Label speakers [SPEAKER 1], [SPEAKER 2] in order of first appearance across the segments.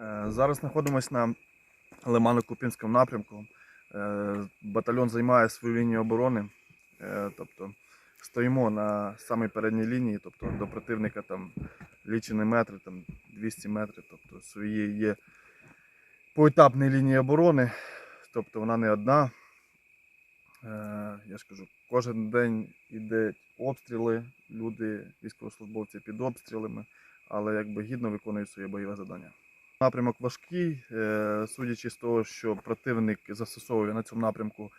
[SPEAKER 1] Е, Зараз знаходимося на Лимано-Купінському напрямку. Е, Батальйон займає свою лінію оборони. Е, Тобто стоїмо на самій передній лінії, тобто до противника там лічені метри, там 200 метрів. Тобто свої є поетапні лінії оборони, тобто вона не одна. Я ж кажу, кожен день йде обстріли, люди, військовослужбовці під обстрілами, але якби гідно виконують своє бойове завдання. Напрямок важкий, е, судячи з того, що противник застосовує на цьому напрямку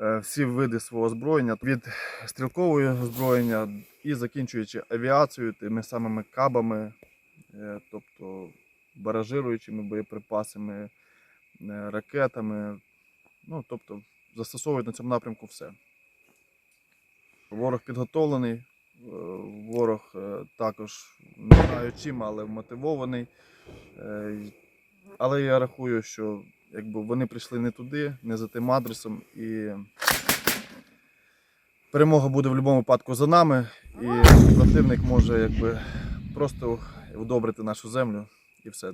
[SPEAKER 1] е, всі види свого озброєння від стрілкового озброєння і закінчуючи авіацією, тими самими кабами, е, тобто баражируючими боєприпасами, ракетами. Ну, тобто застосовують на цьому напрямку все. Ворог підготовлений, ворог також не знаю чим, але мотивований. Е, Але я рахую, що якби вони прийшли не туди, не за тим адресом, і перемога буде в будь-якому випадку за нами, і противник може якби просто удобрити нашу землю і все.